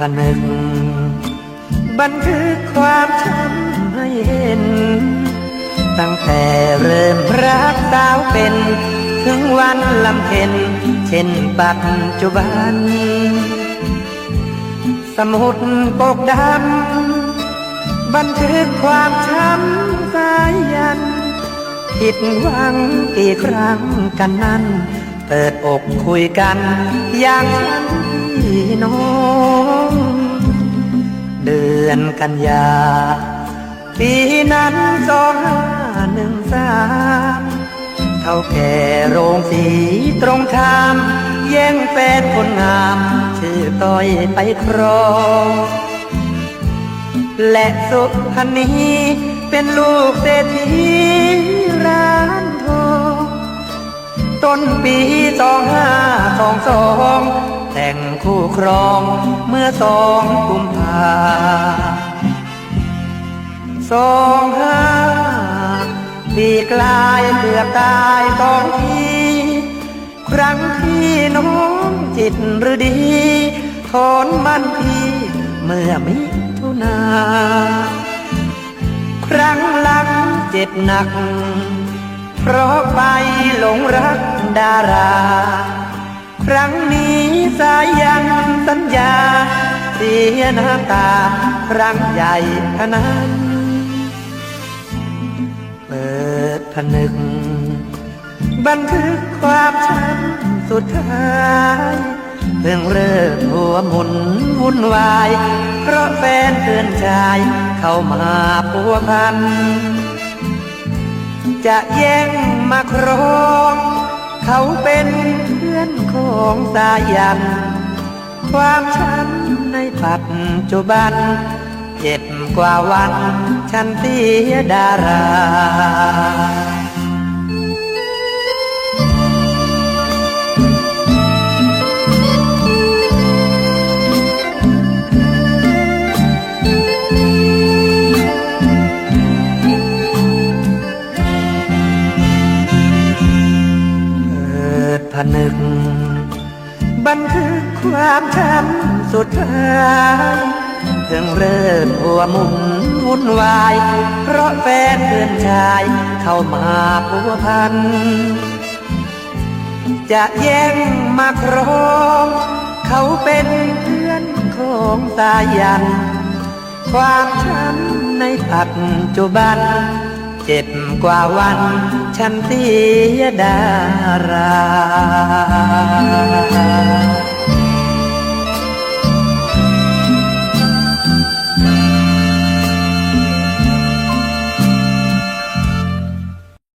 ผนึก บันทึกความช้ำให้เห็น ตั้งแต่เริ่มรักสาวเป็น ถึงวันลำเพ็ญเช่นปัจจุบัน สมุดปกดำบันทึกความช้ำสายยัน ผิดหวังกี่ครั้งกันนั้น เปิดอกคุยกันอย่างฉัน น้อง เดือนกันยา ปีนั้นสองห้าหนึ่งสามเท่าแก่โรงสีตรงชามแย่งแฟนคนงาม ชื่อต้อยไปครองและสุพรรณีเป็นลูกเศรษฐีร้านทองต้นปีสองห้าสองสอง แต่งคู่ครองเมื่อสองกุมภาสองห้าปีกลายเกือบตายสองทีครั้งที่น้องจิตหรือดีถอนมันพี่เมื่อมิถุนา ครั้งหลังเจ็บหนัก เพราะไปหลงรักดารา ยน้ำตาครั้งใหญ่ขนาดเปิดผนึก บันทึกความช้ำสุดท้ายเพิ่งเริ่มหัวหมุนวุ่นวาย เพราะแฟนเพื่อนชาย เข้ามาพัวพัน จะแย่งมาครอง เขาเป็นเพื่อนของสายัน ความช้ำในปัจจุบัน เจ็บกว่าวัน ฉันเสียดาราผนึกบันทึก ความช้ำสุดท้ายเพิ่งเริ่มหัวมุนวุ่นวาย เพราะแฟนเพื่อนชายเข้ามาพัวพัน จะแย่งมาครองเขาเป็นเพื่อนของสายัน ความช้ำในปัจจุบัน เจ็บกว่าวัน ฉันเสียดารา